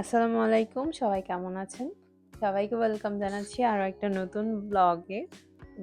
আসসালামু আলাইকুম, সবাই কেমন আছেন? সবাইকে ওয়েলকাম জানাচ্ছি আরও একটা নতুন ব্লগে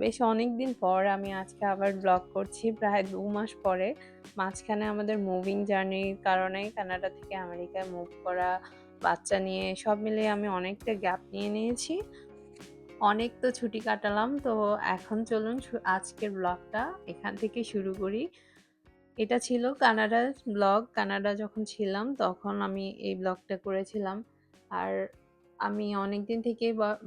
বেশ অনেক দিন পর আমি আজকে আবার ব্লগ করছি, প্রায় দু মাস পরে। মাঝখানে আমাদের মুভিং জার্নির কারণে কানাডা থেকে আমেরিকায় মুভ করা, বাচ্চা নিয়ে সব মিলিয়ে আমি অনেকটা গ্যাপ নিয়ে নিয়েছি। অনেক তো ছুটি কাটালাম, তো এখন চলুন আজকের ব্লগটা এখান থেকে শুরু করি। এটা ছিল কানাডার ব্লগ। কানাডা যখন ছিলাম তখন আমি এই ব্লগটা করেছিলাম। আর আমি অনেকদিন থেকে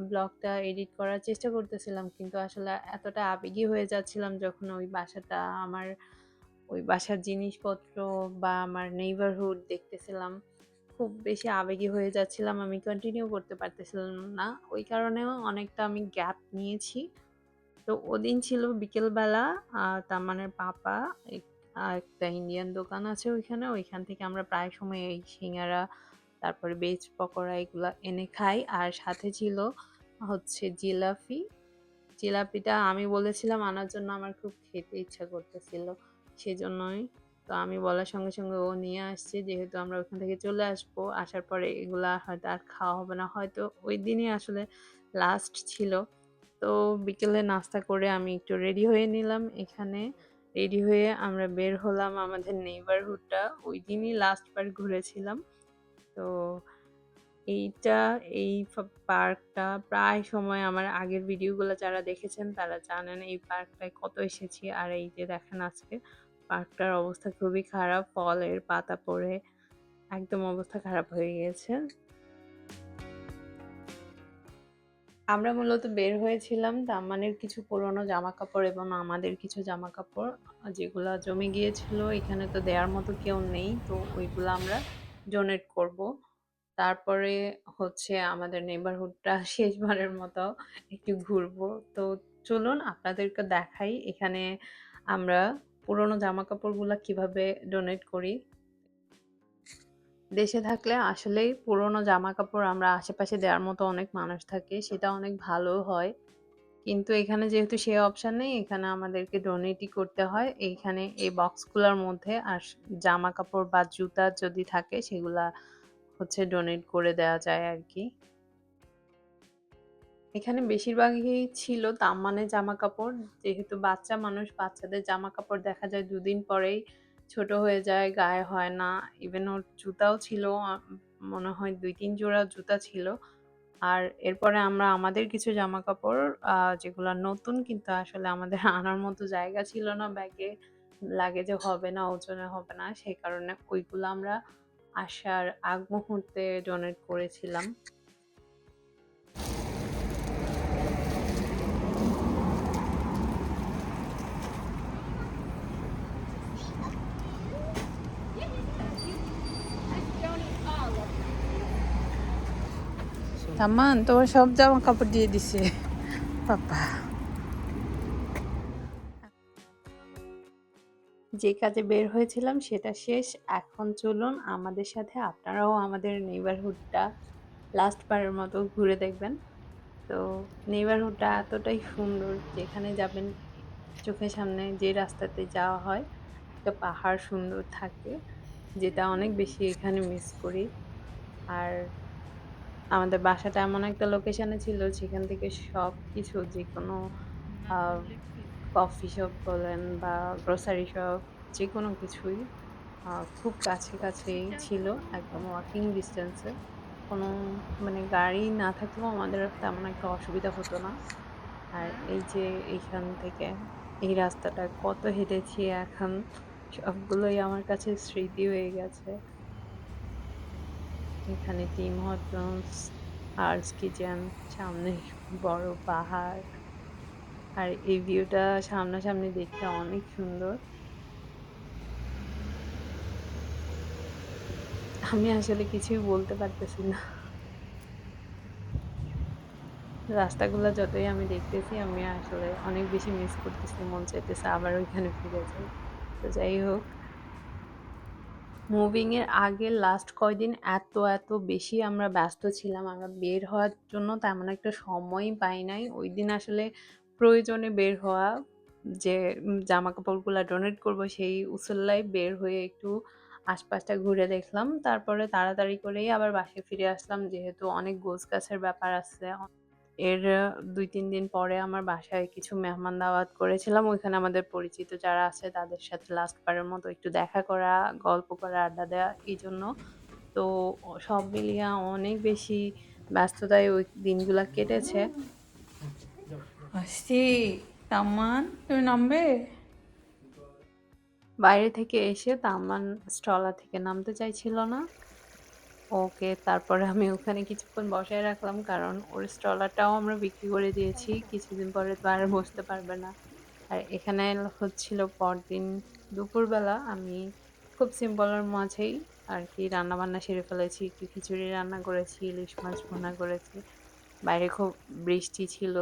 ব্লগটা এডিট করার চেষ্টা করতেছিলাম কিন্তু আসলে এতটা আবেগী হয়ে যাচ্ছিলাম যখন ওই বাসাটা, আমার ওই বাসার জিনিসপত্র বা আমার নেইবারহুড দেখতেছিলাম। খুব বেশি আবেগী হয়ে যাচ্ছিলাম, আমি কন্টিনিউ করতে পারতেছিলাম না। ওই কারণেও অনেকটা আমি গ্যাপ নিয়েছি। তো ওদিন ছিল বিকেলবেলা তার পাপা এক- একটা ইন্ডিয়ান দোকান আছে ওইখানে। ওইখান থেকে আমরা প্রায় সময় এই সিঙ্গারা, তারপরে ভেজ পকোড়া এগুলা এনে খাই। আর সাথে ছিল হচ্ছে জিলাপি। জিলাপিটা আমি বলেছিলাম আনার জন্য আমার খুব খেতে ইচ্ছা করতেছিল সেজন্যই। তো আমি বলার সঙ্গে সঙ্গে ও নিয়ে আসছে, যেহেতু আমরা ওখান থেকে চলে আসব। আসার পরে এগুলা হয়তো আর খাওয়া হবে না। হয়তো ওই দিনই আসলে লাস্ট ছিল। তো বিকেলে নাস্তা করে আমি একটু রেডি হয়ে নিলাম এখানে। রেডি হয়ে আমরা বের হলাম আমাদের নেইবারহুডটা ওই দিনই লাস্ট বার ঘুরেছিলাম। তো এইটা, এই পার্কটা প্রায় সময় আমার আগের ভিডিওগুলো যারা দেখেছেন তারা জানেন এই পার্কটায় কত এসেছি। আর এই যে দেখেন আজকে পার্কটার অবস্থা খুবই খারাপ। ফলের পাতা পড়ে, একদম অবস্থা খারাপ হয়ে গিয়েছে আমরা মূলত বের হয়েছিলাম তাম্মানের কিছু পুরনো জামা কাপড় এবং আমাদের কিছু জামা কাপড় যেগুলা জমে গিয়েছিল। এখানে তো দেওয়ার মতো কেউ নেই, তো ওইগুলো আমরা ডোনেট করব। তারপরে হচ্ছে আমাদের নেবারহুডটা শেষবারের মতো একটু ঘুরবো। তো চলুন আপনাদেরকে দেখাই এখানে আমরা পুরনো জামা কাপড়গুলো কীভাবে ডোনেট করি। দেশে থাকলে আসলেই পুরোনো জামাকাপড় আমরা আশেপাশে দেওয়ার মতো অনেক মানুষ থাকে, সেটা অনেক ভালো হয়। কিন্তু এখানে যেহেতু সে অপশান নেই, এখানে আমাদেরকে ডোনেটই করতে হয়। এইখানে এই বক্সগুলোর মধ্যে আর জামা কাপড় বা জুতা যদি থাকে, সেগুলা হচ্ছে ডোনেট করে দেওয়া যায় আর কি এখানে বেশিরভাগই ছিল তাম্মানে জামা কাপড় যেহেতু বাচ্চা মানুষ, বাচ্চাদের জামা কাপড় দেখা যায় দুদিন পরেই ছোট হয়ে যায়, গায়ে হয় না। ইভেন ওর জুতাও ছিল মনে হয় দুই তিন জোড়া জুতা ছিল। আর এরপরে আমরা আমাদের কিছু জামা কাপড় যেগুলো নতুন কিন্তু আসলে আমাদের আনার মতো জায়গা ছিল না, ব্যাগে লাগেজে হবে না, ওজনে হবে না সেই কারণে ওইগুলো আমরা আসার আগ মুহূর্তে ডোনেট করেছিলাম। তামান, তোমার সব জামা কাপড় দিয়ে দিছে। পাপা। যে কাজে বের হয়েছিলাম, সেটা শেষ। এখন চলুন আমাদের সাথে, আপনারাও আমাদের নেইবারহুডটা লাস্ট বারের মতো ঘুরে দেখবেন। তো নেইবারহুডটা এতটাই সুন্দর, যেখানে যাবেন চোখের সামনে যে রাস্তাতে যাওয়া হয়, একটা পাহাড় সুন্দর থাকে, যেটা অনেক বেশি এখানে মিস করি। আর আমাদের বাসাটা এমন একটা লোকেশনে ছিল যেখান থেকে সব কিছু যে কোনো কফি শপ বলেন বা গ্রোসারি শপ যে কোনো কিছুই খুব কাছে কাছেই ছিল একদম ওয়াকিং ডিস্টেন্সে কোনো মানে গাড়ি না থাকলেও আমাদের তেমন একটা অসুবিধা হতো না। আর এই যে এইখান থেকে এই রাস্তাটা কত হেঁটেছি এখন সবগুলোই আমার কাছে স্মৃতি হয়ে গেছে। এখানে টিম হটন্স আর্টস কিচেন সামনে বড় পাহাড়। আর এই ভিউটা সামনাসামনি দেখতে অনেক সুন্দর। আমি আসলে কিছুই বলতে পারতেছি না। রাস্তাগুলো যতই আমি দেখতেছি, আমি আসলে অনেক বেশি মিস করতেছি। মন চাইতেছে আবার ওইখানে ফিরে যাই। তো যাই হোক মুভিং এর আগে লাস্ট কয়দিন এত এত বেশি আমরা ব্যস্ত ছিলাম। আমরা বের হওয়ার জন্য তেমন একটা সময়ই পাই নাই। ওই দিন আসলে প্রয়োজনে বের হওয়া, যে জামা কাপড়গুলো ডোনেট করব, সেই উসল্লায় বের হয়ে একটু আশপাশটা ঘুরে দেখলাম। তারপরে তাড়াতাড়ি করেই আবার বাসায় ফিরে আসলাম, যেহেতু অনেক গোছ গাছের ব্যাপার আছে। এর দুই তিন দিন পরে আমার বাসায় কিছু মেহমান দাওয়াত করেছিলাম। ওইখানে আমাদের পরিচিত যারা আছে তাদের সাথে লাস্ট বারের মতো একটু দেখা করা গল্প করা আড্ডা দেওয়া এই জন্য। তো সব মিলিয়ে অনেক বেশি ব্যস্ততায় ওই দিনগুলো কেটেছে। আসছি। তামান তুমি নামবে? বাইরে থেকে এসে তামান স্টলা থেকে নামতে চাইছিল না। ওকে, তারপরে আমি ওখানে কিছুক্ষণ বসায় রাখলাম, কারণ ওর স্টলারটাও আমরা বিক্রি করে দিয়েছি, কিছুদিন পরে তো আর বসতে পারবে না। আর এখানে হচ্ছিল পরদিন দুপুরবেলা, আমি খুব সিম্পলের মাঝেই আর কি রান্না বান্না সেরে ফেলেছি, একটু খিচুড়ি রান্না করেছি, ইলিশ মাছ ভুনা করেছি। বাইরে খুব বৃষ্টি ছিল,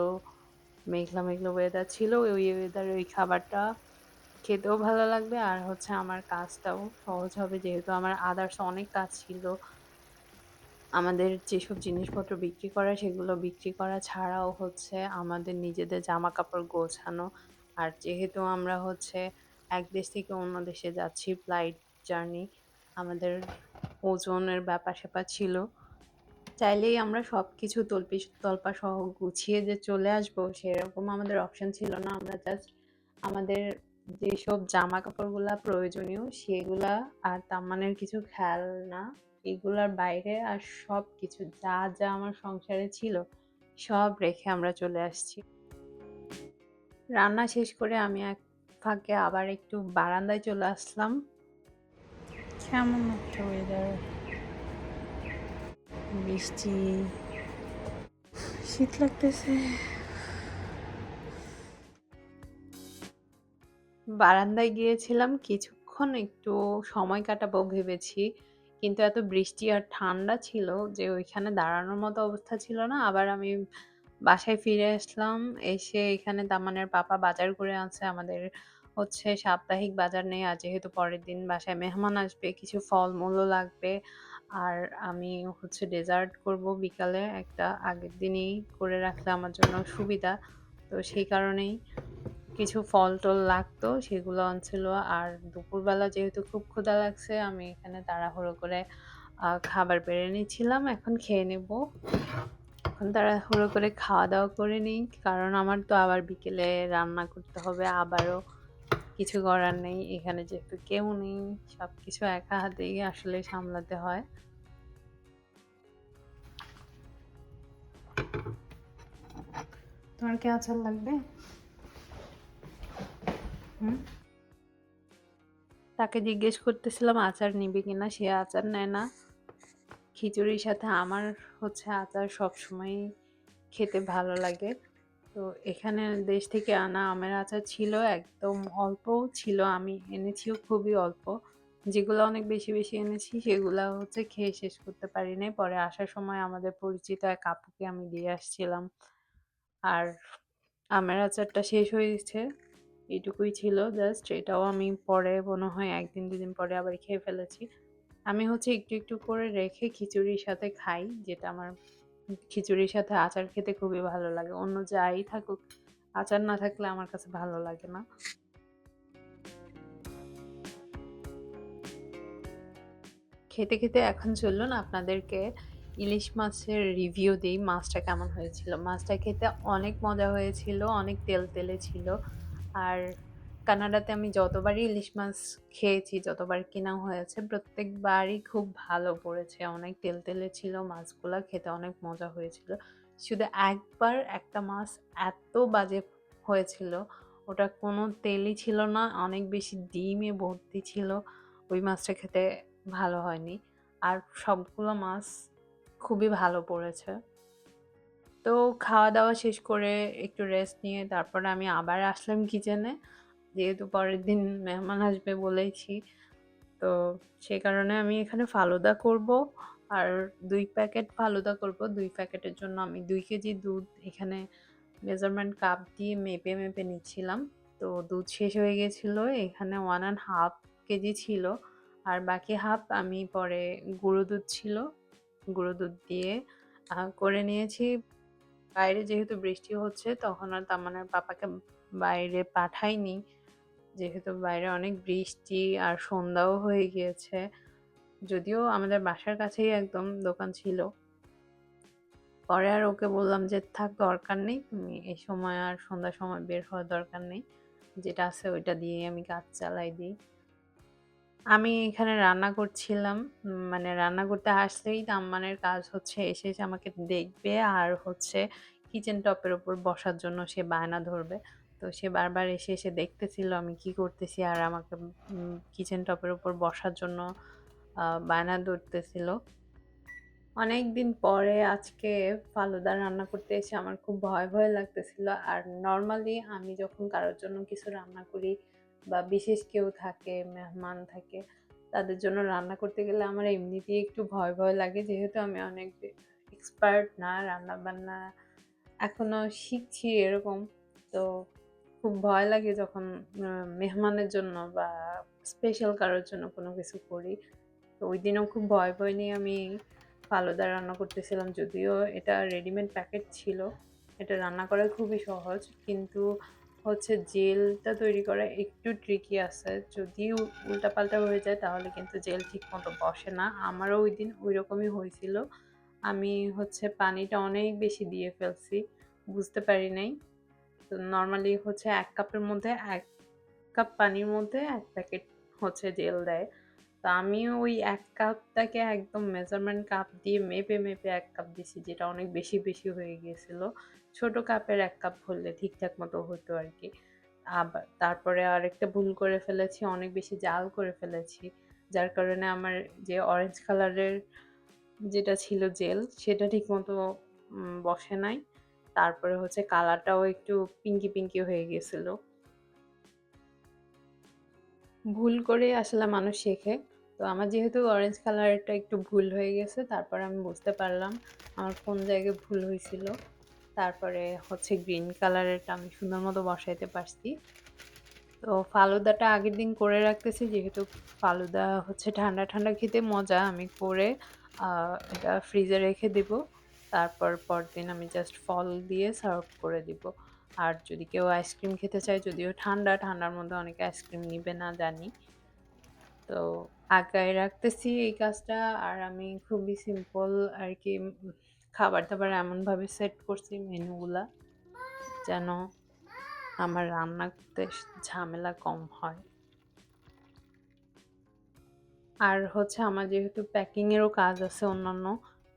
মেঘলা মেঘলা ওয়েদার ছিল, ওই ওয়েদারে ওই খাবারটা খেতেও ভালো লাগবে, আর হচ্ছে আমার কাজটাও সহজ হবে, যেহেতু আমার আদার্স অনেক কাজ ছিল। আমাদের যেসব জিনিসপত্র বিক্রি করা সেগুলো বিক্রি করা ছাড়াও হচ্ছে আমাদের নিজেদের জামা কাপড় গোছানো। আর যেহেতু আমরা হচ্ছে এক দেশ থেকে অন্য দেশে যাচ্ছি ফ্লাইট জার্নি আমাদের ওজনের ব্যাপার স্যাপার ছিল। চাইলেই আমরা সব কিছু তল্পি, তল্পা সহ গুছিয়ে যে চলে আসব সেরকম আমাদের অপশন ছিল না। আমরা জাস্ট আমাদের যেসব জামা কাপড়গুলা প্রয়োজনীয় সেগুলা আর তাম্মানের কিছু খেলনা এগুলার বাইরে আর সব কিছু যা যা আমার সংসারে ছিল সব রেখে আমরা চলে আসছি। রান্না শেষ করে আমি এক ফাঁকে আবার একটু বারান্দায় চলে আসলাম। কেমন একটা ওয়েদার বৃষ্টি। শীত লাগতেছে। বারান্দায় গিয়েছিলাম কিছুক্ষণ একটু সময় কাটাবো ভেবেছি। কিন্তু এত বৃষ্টি আর ঠান্ডা ছিল যে ওইখানে দাঁড়ানোর মতো অবস্থা ছিল না। আবার আমি বাসায় ফিরে আসলাম, এসে এখানে তামানের পাপা বাজার করে আছে আমাদের হচ্ছে সাপ্তাহিক বাজার নেই, আর যেহেতু পরের দিন বাসায় মেহমান আসবে, কিছু ফলমূলও লাগবে। আর আমি হচ্ছে ডেজার্ট করব বিকালে, একটা আগের দিনই করে রাখলে আমার জন্য সুবিধা। তো সেই কারণেই কিছু ফল টল লাগতো, সেগুলো আনছিল। আর দুপুরবেলা যেহেতু খুব ক্ষুধা লাগছে, আমি এখানে তাড়াহুড়ো করে খাবার বেড়ে নিচ্ছিলাম। এখন খেয়ে নেব। এখন তাড়াহুড়ো করে খাওয়া দাওয়া করে নিই। কারণ আমার তো আবার বিকেলে রান্না করতে হবে, আবারও কিছু করার নেই। এখানে যেহেতু কেউ নেই সব কিছু একা হাতেই আসলে সামলাতে হয়। তোমার কি আচার লাগবে? তাকে জিজ্ঞেস করতেছিলাম, আচার নিবে কিনা? সে আচার নেয় না। খিচুড়ির সাথে আমার হচ্ছে আচার সব সময় খেতে ভালো লাগে। তো এখানে দেশ থেকে আনা আমের আচার ছিল, একদম অল্প ছিল। আমি এনেছিও খুবই অল্প। যেগুলো অনেক বেশি বেশি এনেছি, সেগুলো হচ্ছে খেয়ে শেষ করতে পারি নাই পরে আসার সময় আমাদের পরিচিত এক আপুকে আমি দিয়ে আসছিলাম। আর আমের আচারটা শেষ হয়েছে। এইটুকুই ছিল জাস্ট এটাও আমি পরে মনে হয় একদিন দুদিন পরে আবার খেয়ে ফেলেছি। আমি হচ্ছে একটু একটু করে রেখে খিচুড়ির সাথে খাই, যেটা আমার খিচুড়ির সাথে আচার খেতে খুবই ভালো লাগে। অন্য যাই থাকুক, আচার না থাকলে আমার কাছে ভালো লাগে না। খেতে খেতে এখন চলুন আপনাদেরকে ইলিশ মাছের রিভিউ দিই, মাছটা কেমন হয়েছিল। মাছটা খেতে অনেক মজা হয়েছিল, অনেক তেল তেলে ছিল। আর কানাডাতে আমি যতবারই ইলিশ মাছ খেয়েছি, যতবার কেনা হয়েছে, প্রত্যেকবারই খুব ভালো পড়েছে। অনেক তেল তেলে ছিল, মাছগুলো খেতে অনেক মজা হয়েছিল। শুধু একবার একটা মাছ এত বাজে হয়েছিল, ওটা কোনো তেলই ছিল না, অনেক বেশি ডিমে ভর্তি ছিল, ওই মাছটা খেতে ভালো হয়নি। আর সবগুলো মাছ খুবই ভালো পড়েছে। তো খাওয়া দাওয়া শেষ করে একটু রেস্ট নিয়ে তারপরে আমি আবার আসলাম কিচেনে যেহেতু পরের দিন মেহমান আসবে বলেছি তো সে কারণে আমি এখানে ফালুদা করব আর দুই প্যাকেট ফালুদা করব। দুই প্যাকেটের জন্য আমি দুই কেজি দুধ এখানে মেজারমেন্ট কাপ দিয়ে মেপে মেপে নিচ্ছিলাম। তো দুধ শেষ হয়ে গেছিল, এখানে ওয়ান অ্যান্ড হাফ কেজি ছিল। আর বাকি হাফ আমি পরে গুঁড়ো দুধ ছিল। গুঁড়ো দুধ দিয়ে করে নিয়েছি। বাইরে যেহেতু বৃষ্টি হচ্ছে, তখন আর তামান্নার পাপাকে বাইরে পাঠাইনি যেহেতু বাইরে অনেক বৃষ্টি আর সন্ধ্যাও হয়ে গিয়েছে, যদিও আমাদের বাসার কাছেই একদম দোকান ছিল। পরে আর ওকে বললাম যে, থাক, দরকার নেই, তুমি এই সময় আর সন্ধ্যার সময় বের হওয়ার দরকার নেই। যেটা আছে ওইটা দিয়েই আমি কাজ চালাই দিই। আমি এখানে রান্না করছিলাম। মানে রান্না করতে আসলেই তাম্মানের কাজ হচ্ছে এসে এসে আমাকে দেখবে আর হচ্ছে কিচেন টপের উপর বসার জন্য সে বায়না ধরবে। তো সে বারবার এসে এসে দেখতেছিল আমি কি করতেছি আর আমাকে কিচেন টপের উপর বসার জন্য বায়না ধরতেছিল। অনেক দিন পরে আজকে ফালুদা রান্না করতে এসে আমার খুব ভয় ভয় লাগতেছিল। আর নর্মালি আমি যখন কারোর জন্য কিছু রান্না করি বা বিশেষ কেউ থাকে, মেহমান থাকে, তাদের জন্য রান্না করতে গেলে আমার এমনিতেই একটু ভয় ভয় লাগে। যেহেতু আমি অনেক এক্সপার্ট না রান্না বান্না এখনও শিখছি এরকম। তো খুব ভয় লাগে যখন মেহমানের জন্য বা স্পেশাল কারোর জন্য কোনো কিছু করি। তো ওই দিনও খুব ভয় ভয় নিয়ে আমি ফালুদা রান্না করতেছিলাম। যদিও এটা রেডিমেড প্যাকেট ছিল। এটা রান্না করা খুবই সহজ। কিন্তু হচ্ছে জেলটা তৈরি করা একটু ট্রিকি আছে। যদি উল্টাপাল্টা হয়ে যায়, তাহলে কিন্তু জেল ঠিক মতো বসে না। আমারও ওই দিন ওই রকমই হয়েছিল। আমি হচ্ছে পানিটা অনেক বেশি দিয়ে ফেলছি, বুঝতে পারি নাই। তো নর্মালি হচ্ছে এক কাপের মধ্যে, এক কাপ পানির মধ্যে এক প্যাকেট হচ্ছে জেল দেয়। তো আমি ওই এক কাপটাকে একদম মেজারমেন্ট কাপ দিয়ে মেপে মেপে এক কাপ দিছি, যেটা অনেক বেশি বেশি হয়ে গিয়েছিল। ছোট কাপের এক কাপ হলে ঠিকঠাক মতো হতো আর কি। আবার তারপরে আরেকটা ভুল করে ফেলেছি, অনেক বেশি জাল করে ফেলেছি। যার কারণে আমার যে অরেঞ্জ কালারের যেটা ছিল জেল সেটা ঠিক মতো বসে নাই। তারপরে হচ্ছে কালারটাও একটু পিঙ্কি পিঙ্কি হয়ে গেছিল। ভুল করে আসলে মানুষ শেখে। তো আমার যেহেতু অরেঞ্জ কালারটা একটু ভুল হয়ে গেছে, তারপর আমি বুঝতে পারলাম আমার কোন জায়গায় ভুল হয়েছিল। তারপরে হচ্ছে গ্রিন কালারেরটা আমি সুন্দর মতো বসাইতে পারছি। তো ফালুদাটা আগের দিন করে রাখতেছি, যেহেতু ফালুদা হচ্ছে ঠান্ডা ঠান্ডা খেতে মজা। আমি করে এটা ফ্রিজে রেখে দেব। তারপর পরদিন আমি জাস্ট ফল দিয়ে সার্ভ করে দিব। আর যদি কেউ আইসক্রিম খেতে চায়, যদিও ঠান্ডা, ঠান্ডার মধ্যে অনেকে আইসক্রিম নিবে না, জানি। তো আগায় রাখতেছি এই কাজটা। আর আমি খুবই সিম্পল আর কি খাবার দাবার এমনভাবে সেট করছি মেনুগুলা যেন আমার রান্না করতে ঝামেলা কম হয়। আর হচ্ছে আমার যেহেতু প্যাকিংয়েরও কাজ আছে অন্যান্য,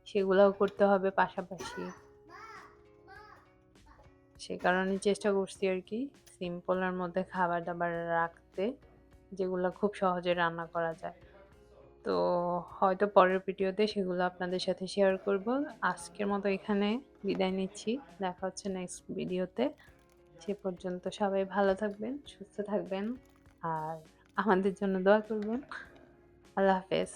সেগুলোও করতে হবে পাশাপাশি। সে কারণে চেষ্টা করছি আর কি সিম্পলের মধ্যে খাবার দাবার রাখতে, যেগুলো খুব সহজে রান্না করা যায়। তো হয়তো পরের ভিডিওতে সেগুলো আপনাদের সাথে শেয়ার করব। আজকের মতো এখানে বিদায় নিচ্ছি। দেখা হচ্ছে নেক্সট ভিডিওতে। সে পর্যন্ত সবাই ভালো থাকবেন, সুস্থ থাকবেন, আর আমাদের জন্য দোয়া করবেন। আল্লাহ হাফেজ।